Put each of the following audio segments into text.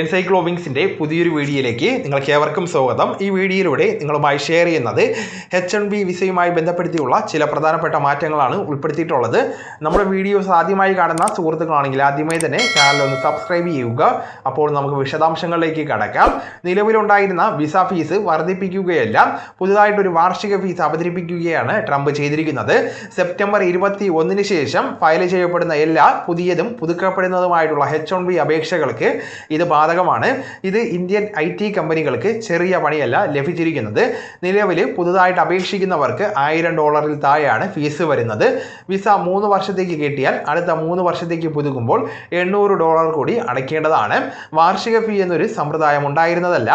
എൻസൈക്ലോവിങ്സിന്റെ പുതിയൊരു വീഡിയോയിലേക്ക് നിങ്ങൾക്ക് ഏവർക്കും സ്വാഗതം. ഈ വീഡിയോയിലൂടെ നിങ്ങളുമായി ഷെയർ ചെയ്യുന്നത് എച്ച് എൻ ബി വിസയുമായി ബന്ധപ്പെടുത്തിയുള്ള ചില പ്രധാനപ്പെട്ട മാറ്റങ്ങളാണ് ഉൾപ്പെടുത്തിയിട്ടുള്ളത്. നമ്മുടെ വീഡിയോസ് ആദ്യമായി കാണുന്ന സുഹൃത്തുക്കളാണെങ്കിൽ ആദ്യമായി തന്നെ ചാനൽ ഒന്ന് സബ്സ്ക്രൈബ് ചെയ്യുക. അപ്പോൾ നമുക്ക് വിശദാംശങ്ങളിലേക്ക് കടക്കാം. നിലവിലുണ്ടായിരുന്ന വിസ ഫീസ് വർദ്ധിപ്പിക്കുകയല്ല. പുതുതായിട്ടൊരു വാർഷിക ഫീസ് അവതരിപ്പിക്കുകയാണ് ട്രംപ് ചെയ്തിരിക്കുന്നത്. സെപ്റ്റംബർ ഇരുപത്തി ഒന്നിന് ശേഷം ഫയൽ ചെയ്യപ്പെടുന്ന എല്ലാ പുതിയതും പുതുക്കപ്പെടുന്നതുമായിട്ടുള്ള എച്ച് എൻ ബി അപേക്ഷകൾക്ക് ഇത് ബാധകമാണ്. ഇത് ഇന്ത്യൻ ഐ ടി കമ്പനികൾക്ക് ചെറിയ പണിയല്ല ലഭിച്ചിരിക്കുന്നത്. നിലവിൽ പുതുതായിട്ട് അപേക്ഷിക്കുന്നവർക്ക് ആയിരം ഡോളറിൽ താഴെയാണ് ഫീസ് വരുന്നത്. വിസ മൂന്ന് വർഷത്തേക്ക് കിട്ടിയാൽ അടുത്ത മൂന്ന് വർഷത്തേക്ക് പുതുക്കുമ്പോൾ എണ്ണൂറ് ഡോളർ കൂടി അടയ്ക്കേണ്ടതാണ്. വാർഷിക ഫീ എന്നൊരു സമ്പ്രദായം ഉണ്ടായിരുന്നതല്ല.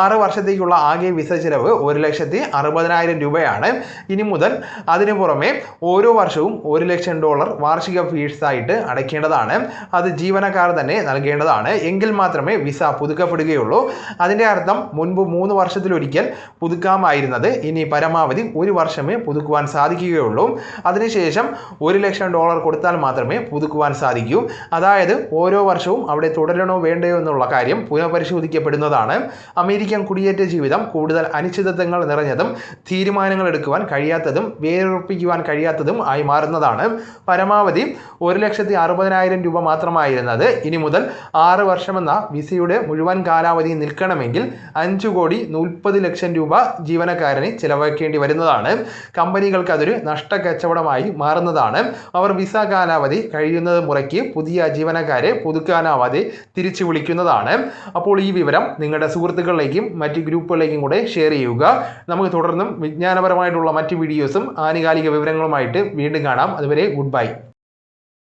ആറ് വർഷത്തേക്കുള്ള ആകെ വിസ ചിലവ് ഒരു ലക്ഷത്തി അറുപതിനായിരം രൂപയാണ്. ഇനി മുതൽ അതിനു പുറമെ ഓരോ വർഷവും ഒരു ലക്ഷം ഡോളർ വാർഷിക ഫീസായിട്ട് അടയ്ക്കേണ്ടതാണ്. അത് ജീവനക്കാർ തന്നെ നൽകേണ്ടതാണ്. എങ്കിൽ മാത്രമേ വിസ പുതുക്കപ്പെടുകയുള്ളൂ. അതിന്റെ അർത്ഥം മുൻപ് മൂന്ന് വർഷത്തിലൊരിക്കൽ പുതുക്കാമായിരുന്നത്. ഇനി പരമാവധി ഒരു വർഷമേ പുതുക്കുവാൻ സാധിക്കുകയുള്ളൂ. അതിനുശേഷം ഒരു ലക്ഷം ഡോളർ കൊടുത്താൽ മാത്രമേ പുതുക്കുവാൻ സാധിക്കൂ. അതായത് ഓരോ വർഷവും അവിടെ തുടരണോ വേണ്ടയോ എന്നുള്ള കാര്യം പുനഃപരിശോധിക്കപ്പെടുന്നതാണ്. അമേരിക്കൻ കുടിയേറ്റ ജീവിതം കൂടുതൽ അനിശ്ചിതത്വങ്ങൾ നിറഞ്ഞതും തീരുമാനങ്ങൾ എടുക്കുവാൻ കഴിയാത്തതും വേരുറപ്പിക്കുവാൻ കഴിയാത്തതും ആയി മാറുന്നതാണ്. പരമാവധി ഒരു ലക്ഷത്തി അറുപതിനായിരം രൂപ മാത്രമായിരുന്നത് ഇനി മുതൽ ആറ് വർഷമെന്ന വിസയുടെ മുഴുവൻ കാലാവധി നിൽക്കണമെങ്കിൽ അഞ്ചു കോടി മുപ്പത് ലക്ഷം രൂപ ജീവനക്കാരന് ചിലവാക്കേണ്ടി വരുന്നതാണ്. കമ്പനികൾക്ക് അതൊരു നഷ്ട കച്ചവടമായി മാറുന്നതാണ്. അവർ വിസ കാലാവധി കഴിയുന്നത് മുറയ്ക്ക് പുതിയ ജീവനക്കാരെ പുതുക്കാനാവാതെ തിരിച്ചു വിളിക്കുന്നതാണ്. അപ്പോൾ ഈ വിവരം നിങ്ങളുടെ സുഹൃത്തുക്കളിലേക്കും മറ്റ് ഗ്രൂപ്പുകളിലേക്കും കൂടെ ഷെയർ ചെയ്യുക. നമുക്ക് തുടർന്നും വിജ്ഞാനപരമായിട്ടുള്ള മറ്റ് വീഡിയോസും ആനുകാലിക വിവരങ്ങളുമായിട്ട് വീണ്ടും കാണാം. അതുവരെ ഗുഡ് ബൈ.